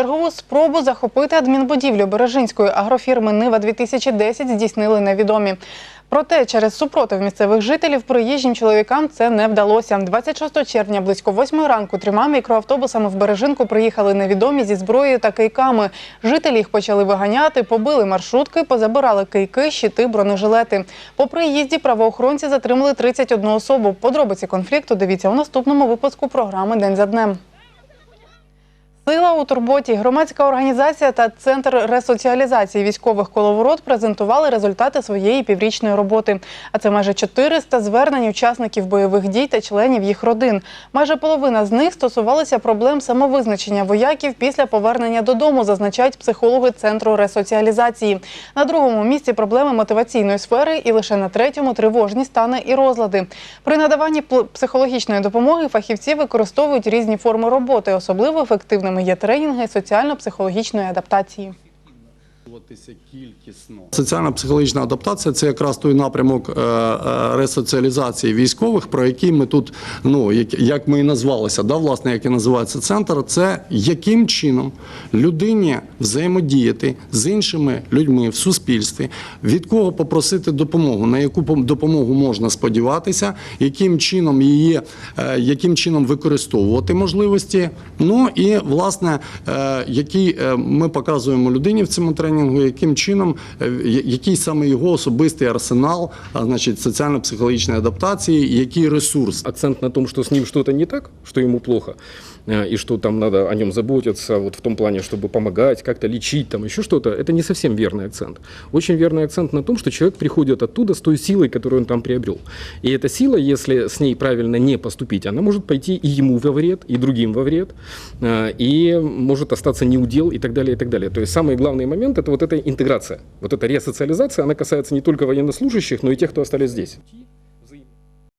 Чергову спробу захопити адмінбудівлю Бережинської агрофірми Нива 2010 здійснили невідомі. Проте через супротив місцевих жителів приїжджим чоловікам це не вдалося. 26 червня близько 8 ранку трьома мікроавтобусами в Бережинку приїхали невідомі зі зброєю та кийками. Жителі їх почали виганяти, побили маршрутки, позабирали кийки, щити, бронежилети. По приїзді правоохоронці затримали 31 особу. Подробиці конфлікту дивіться у наступному випуску програми День за днем. Сила у турботі. Громадська організація та центр ресоціалізації військових коловорот презентували результати своєї піврічної роботи. А це майже 400 звернень учасників бойових дій та членів їх родин. Майже половина з них стосувалися проблем самовизначення вояків після повернення додому, зазначають психологи центру ресоціалізації. На другому місці проблеми мотиваційної сфери і лише на третьому тривожні стани і розлади. При надаванні психологічної допомоги фахівці використовують різні форми роботи. Особливо ефективними є тренінги соціально-психологічної адаптації. Соціально-психологічна адаптація це якраз той напрямок е, е, ресоціалізації військових, про який ми тут, ну як, ми і назвалися, да, власне, як і називається центр, це яким чином людині взаємодіяти з іншими людьми в суспільстві, від кого попросити допомогу, на яку допомогу можна сподіватися, яким чином її, е, яким чином використовувати можливості. Ну і власне, який ми показуємо людині в цьому тренінгу, яким чином, е, я- який саме його особистий арсенал, а значить соціально-психологічної адаптації, і який ресурс. акцент на том, что с ним что-то не так, что ему плохо, э, и что там надо о нем заботиться, вот в том плане, чтобы помогать, как-то лечить, там еще что-то, это не совсем верный акцент. Очень верный акцент на том, что человек приходит оттуда с той силой, которую он там приобрел. И эта сила, если с ней правильно не поступить, она может пойти и ему во вред, и другим во вред, э, и может остаться неудел и так далее, и так далее. То есть самый главный момент – это вот эта интеграция, вот эта ресоциализация, она касается не только военнослужащих, но и тех, кто остались здесь.